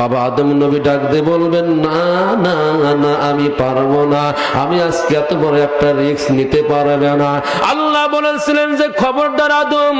বাবা আদম নবী ডাক দিয়ে বলবেন, না না না, আমি পারব না। আমি আজকে এত বড় একটা রিস্ক নিতে পারবে না। আল্লাহ বলেছিলেন যে খবরদার আদম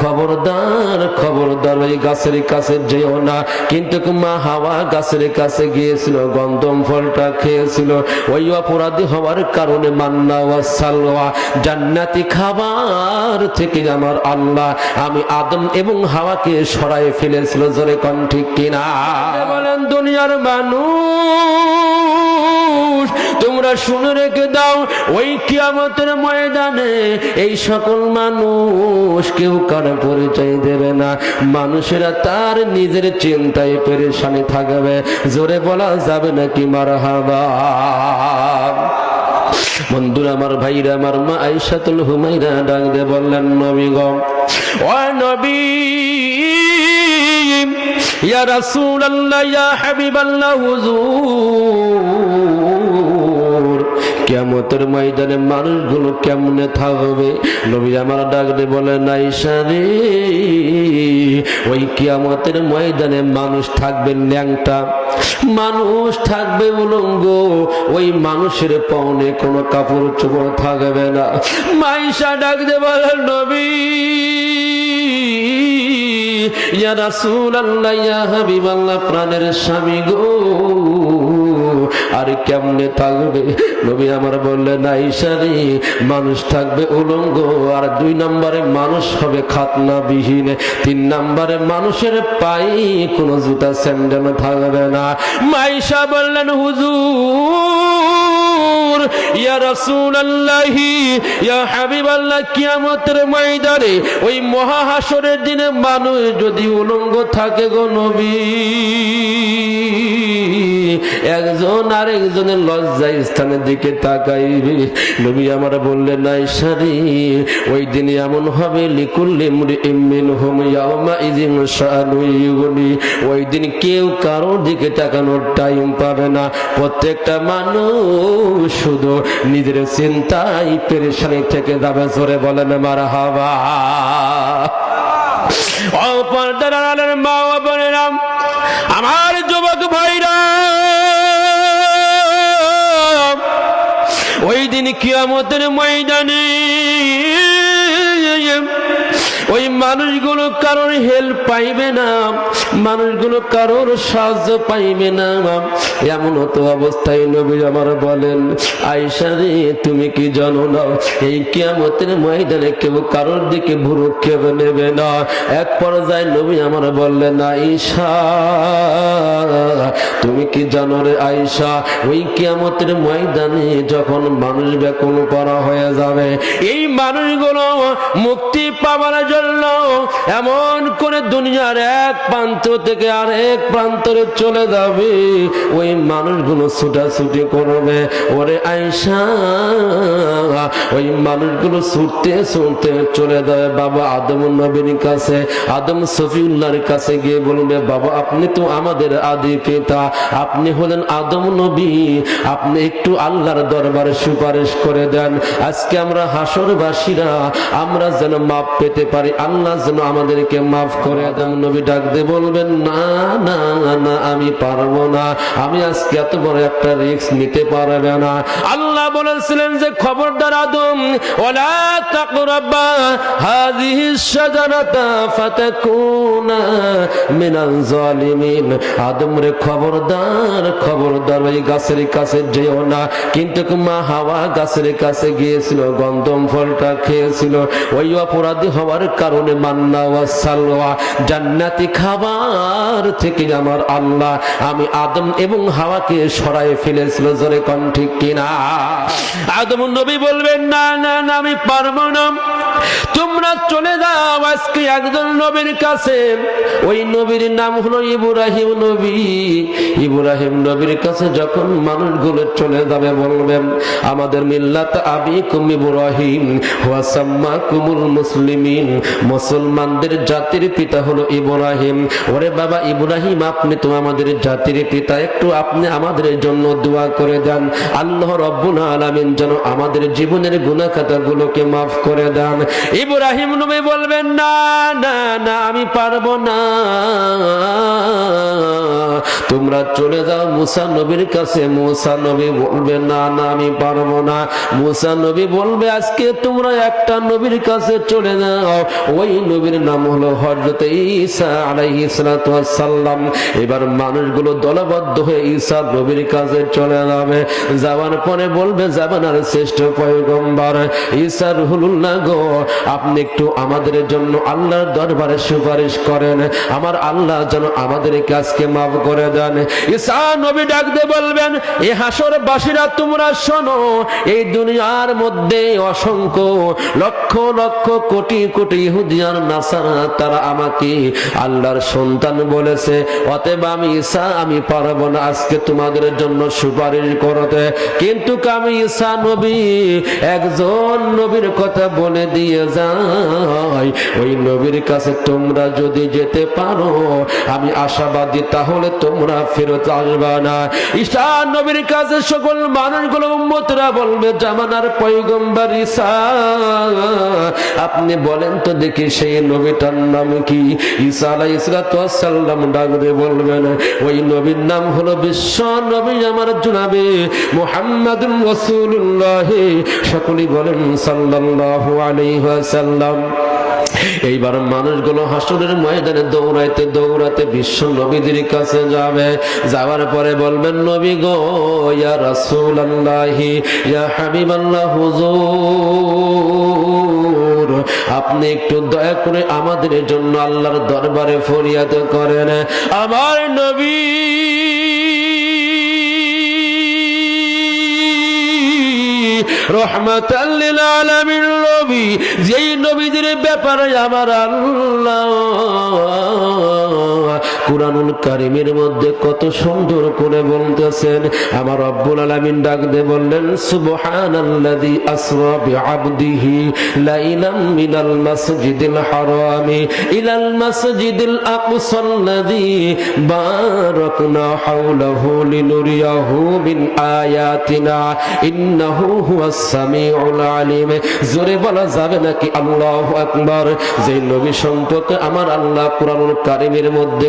খবরদার খবরদার, ওই গাছের কাছে যেও না। কিন্তু মা হাওয়া গাছের কাছে গিয়েছিল ফলটা খেয়েছিল। ওই অপরাধী হওয়ার কারণে মান্না ওয়া জান্নাতি খাবার থেকে আমার আল্লাহ, আমি আদম এবং হাওয়াকে সরায় ফেলেছিল। জোরে কন? ঠিক বলেন, দুনিয়ার মানুষ, তোমরা শুনে রেখে দাও, ওই কিয়ামতের ময়দানে এই সকল মানুষ কেউ কারও পরিচয় দেবে না। মানুষেরা তার নিজের চিন্তায় পেরেশানি থাকবে। জোরে বলা যাবে নাকি মার হাবা বন্ধুরা, আমার ভাইরা, আমার মা আইসাতুল হুমাইরা ডাক দিয়ে বললেন, নবী গো, ও নবী ইয়া রাসূলুল্লাহ, ইয়া হাবিবাল্লাহ, হুজুর। কিয়ামতের ময়দানে মানুষগুলো কেমনে থাকবে? নবী আমার ডাক দিয়ে বলেন আইসা রে, ওই কিয়ামতের ময়দানে মানুষ থাকবে ল্যাংটা মানুষ থাকবে উলঙ্গ। ওই মানুষের পাওনে কোনো কাপড় চোপড় থাকবে না। মাইশা ডাক দে বলেন, নবী ইয়া ইয়া হাবিবাল্লাহ, প্রাণের স্বামী গো। আর কেমনে থাকবে? নবী আমার বললেন আইসারি মানুষ থাকবে উলঙ্গ, আর দুই নম্বরে মানুষ হবে খাতনা বিহীন তিন নম্বরে মানুষের পাই কোনো জুতা, স্যান্ডেল থাকবে না। মাইশা বললেন, হুজুর ইয়া রাসূলুল্লাহি, ইয়া হাবিবাল্লাহ, কিয়ামতের ময়দানে ওই দিনে মানুষ যদি উলঙ্গ থাকে গো নবী। একজন স্থানের দিকে তাকাইবে। নবী আমার বললেন নাই সারি ওই দিন এমন হবে, লিকুল্লি ইমিন হোম ইয়ামা ইজিম ওই দিন কেউ কারোর দিকে তাকানোর টাইম পাবে না। প্রত্যেকটা মানুষ শুধু নিজের চিন্তাই পেরেশানি থেকে যাবে, জোরে বলেন মার অপরদার মা ও আমার যুবক ভাইরা, ওই দিন কিয়ামতের ময়দানে ওই মানুষগুলো কারোর হেল্প পাইবে না, মানুষগুলো কারোর সাহায্য পাইবে না। এমন অবস্থায় আমার বলেন রে, তুমি কি জানো না, এই কিয়ামতের ময়দানে কেউ কারোর দিকে নেবে না? এক পর্যায়ে নবী আমার বললেন তুমি কি জানো রে ওই কিয়ামতের ময়দানে যখন মানুষ ব্যাকুল করা হয়ে যাবে, এই মানুষগুলো মুক্তি পাবার জন্য এমন করে দুনিয়ার এক প্রান্ত থেকে আর এক প্রান্তরে চলে যাবে, ওই মানুষগুলো ছুটাছুটি করবে। ওরে আয়সা ওই মানুষগুলো ছুটতে ছুটতে চলে যাবে। বাবা আদম নবীর কাছে, আদম সফিউল্লাহর কাছে গিয়ে বলবে, বাবা, আপনি তো আমাদের আদি পিতা। আপনি হলেন আদম নবী। আপনি একটু আল্লাহর দরবারে সুপারিশ করে দেন। আজকে আমরা হাসরবাসীরা, আমরা যেন মাপ পেতে পারি। আল্লাহ যেন আমাদেরকে মাফ করে দেন, নবী ডাক দিয়ে বলবেন, না না না, আমি পারব না। আমি আজকে এত বড় একটা রিস্ক নিতে পারবে না। আল্লাহ বলেছিলেন যে, খবরদার আদম ওলা তাকরাবা হাযিহি শাজারাতা ফাতাকুনা মিনাল জালিমিন আদম রে খবরদার খবরদার ওই গাছের কাছে যেও না। কিন্তু মা হাওয়া গাছের কাছে গিয়েছিল, গন্ধম ফলটা খেয়েছিল। ওই অপরাধী হওয়ার কারণে মান্না জান্নাতি খাবার থেকে আমার আল্লাহ, আমি আদম এবং হাওয়াকে সরাই ফেলেছিল, জোরে কন ঠিক কিনা? আদম নবী বলবেন, না না আমি পারব না। তোমরা চলে যাও আজকে একজন নবীর কাছে। ওই নবীর নাম হলো ইব্রাহিম নবী। ইব্রাহিম নবীর কাছে যখন মানুষগুলো চলে যাবে বলবেন, আমাদের মিল্লাত আবি কুম ইব্রাহিম হুয়াসাম্মা কুমুল মুসলিমিন। মুসলমানদের জাতির পিতা হলো ইব্রাহিম। ওরে বাবা ইব্রাহিম, আপনি তো আমাদের জাতির পিতা। একটু আপনি আমাদের জন্য দোয়া করে দেন আল্লাহ রব্বুল আলামিন যেন আমাদের জীবনের গুনাহ খাতাগুলোকে মাফ করে দেন ইব্রাহিম নবী বলবেন, না না না, আমি পারব না। তোমরা চলে যাও, মুসা নবীর কাছে। মুসা নবী বলবে, না না, আমি পারব না। মুসা নবী বলবে, আজকে তোমরা একটা নবীর কাছে চলে যাও। ওই নবীর নাম হলো হজরত ঈসা আলাইহিস সালাম এবার মানুষগুলো দলবদ্ধ হয়ে ঈসা নবীর কাছে চলে যাবে। যাওয়ার পরে বলবে যাবেন আর শ্রেষ্ঠ পয়গম্বর। ঈসা রুহুল্লাহ গো, আপনি একটু আমাদের জন্য আল্লাহর দরবারে সুপারিশ করেন। আমার আল্লাহ যেন আমাদেরকে আজকে মাফ করে দেন। ঈসা নবী ডাক দিয়ে বলবেন, এ হাসর বাসীরা তোমরা শোনো, এই দুনিয়ার মধ্যে অসংখ্য লক্ষ লক্ষ কোটি কোটি ইহুদিয়ার নাসারা, তারা আমাকে আল্লাহর সন্তান বলেছে। অতএব আমি ঈসা, আমি পারব না আজকে তোমাদের জন্য সুপারিশ করতে। কিন্তু আমি ঈসা নবী, একজন নবীর কথা বলে দিয়ে যাই ওই নবীর কাছে তোমরা যদি যেতে পারো, আমি আশাবাদী, তাহলে তোমরা ফেরত আসবা না। ঈসা নবীর কাছে সকল মানুষগুলো, উম্মতরা বলবে, জামানার পয়গম্বর ঈসা আপনি বলেন তো দেখি সেই নবীটার নাম কি? ঈসা আলাইহিস সালাম ডাক দিয়ে বলবেন, ওই নবীর নাম হলো বিশ্ব নবী আমার জুনাবে মুহাম্মাদুর রাসূলুল্লাহ। সকলেই বলেন সাল্লাল্লাহু এইবার মানুষগুলো হাসনের ময়দানে দৌড়াইতে দৌড়াতে বিশ্ব নবীদের কাছে যাবে। যাওয়ার পরে বলবেন, নবী গো, ইয়া রাসূলুল্লাহি, ইয়া হাবিবাল্লাহ, হুজুর, আপনি একটু দয়া করে আমাদের জন্য আল্লাহর দরবারে ফরিয়াদ করেন। আমার নবী রহমতাল্লিল আলামিন নবী যেই নবীদের ব্যাপারে আমার আল্লাহ কুরআনুল কারিমের মধ্যে কত সুন্দর করে বলতেছেন। আমার রব্বুল আলামিন ডাক বললেন, সুবহানাল্লাযী আসরা বিআবদিহি লাইলাম মিনাল মাসজিদিল হারামি ইলাল মাসজিদিল আকসাল্লাযী বারাকনা হাওলাহু লিনুরিয়াহু মিন আয়াতিনা ইন্নাহু হুয়াস সামিউল আলিম। জোরে বলা যাবে নাকি আল্লাহু আকবার? যে নবী সম্পর্কে আমার আল্লাহ কুরআনুল কারিমের মধ্যে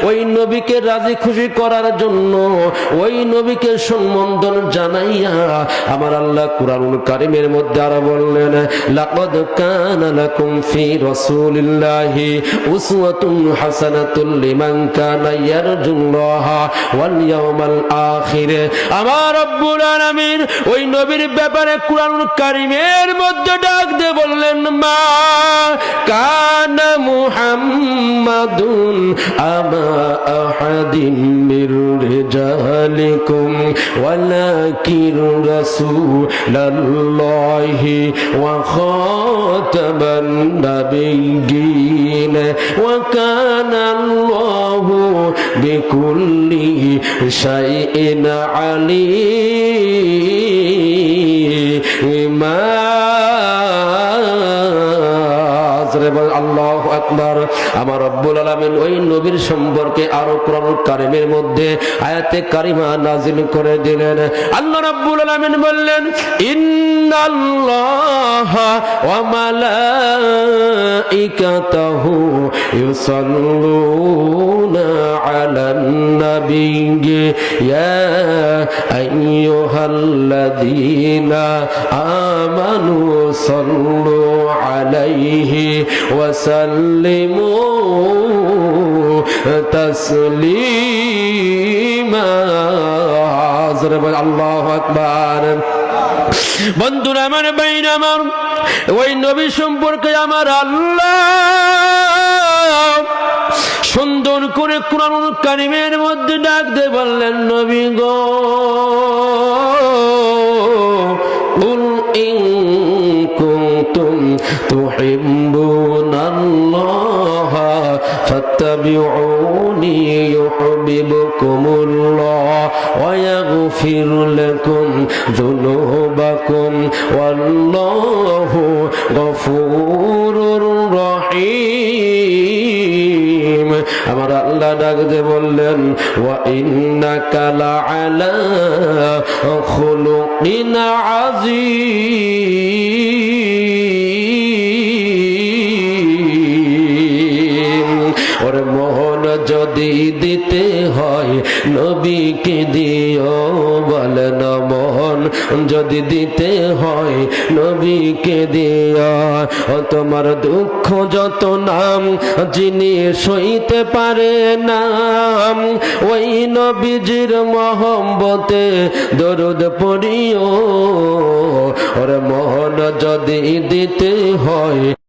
ওই নবীকে রাজি খুশি করার জন্য, ওই নবীকে সম্বোধন জানাইয়া আমার আল্লাহ কুরআনুল কারীমের মধ্যে আরও বললেন, লাকাদ কানা লাকুম ফি রাসূলিল্লাহি উসওয়াতুন হাসানাতুল লিমান কানা ইয়ারজুল্লাহা ওয়াল ইয়াউমাল আখির। আমার রব্বুল আলামিন ওই নবীর ব্যাপারে কুরআনুল কারীমের মধ্যে ডাক দিয়ে বললেন, মা কানা মুহাম্মাদুন আবা আহাদিন মির রিজালিকুম ওয়ালাকিন রাসূলাল্লাহি ওয়া খাতামান নাবিয়্যিন ওয়া কানা আল্লাহু বিকুল্লি শাইইন আলিমা আকবর। আমার রব্বুল আলমিন ওই নবীর সম্পর্কে আরও ক্রম কারিমের মধ্যে আয়াতে কারিমা নাজিল করে দিলেন। আল্লাহ রব্বুল আলমিন বললেন, ইন্নাল্লাহ আমানু সাল্লু আলাইহি ওয়া تسليما الله أكبر বন্ধুরা আমার বাইন আমার ওই নবী সম্পর্কে আমার আল্লাহ সুন্দর করে কোরআন কারিমের মধ্যে ডাক দিয়ে বললেন নবী গো قل إن كنتم تحبون الله فاتبعوني يحببكم الله ويغفر لكم ذنوبكم والله غفور رحيم আমার আল্লাহ ডাকতে বললেন ওয়া ইন্নাকা লাআলা খুলুকিন আযীম যদি দিতে হয়, নবীকে দিও বলেন মোহন যদি দিতে হয়, নবীকে দিও। তোমার দুঃখ যত নাম যিনি সইতে পারে নাম। ওই নবীজির মহম্বতে দরুদ পড়িও। ওরে মোহন যদি দিতে হয়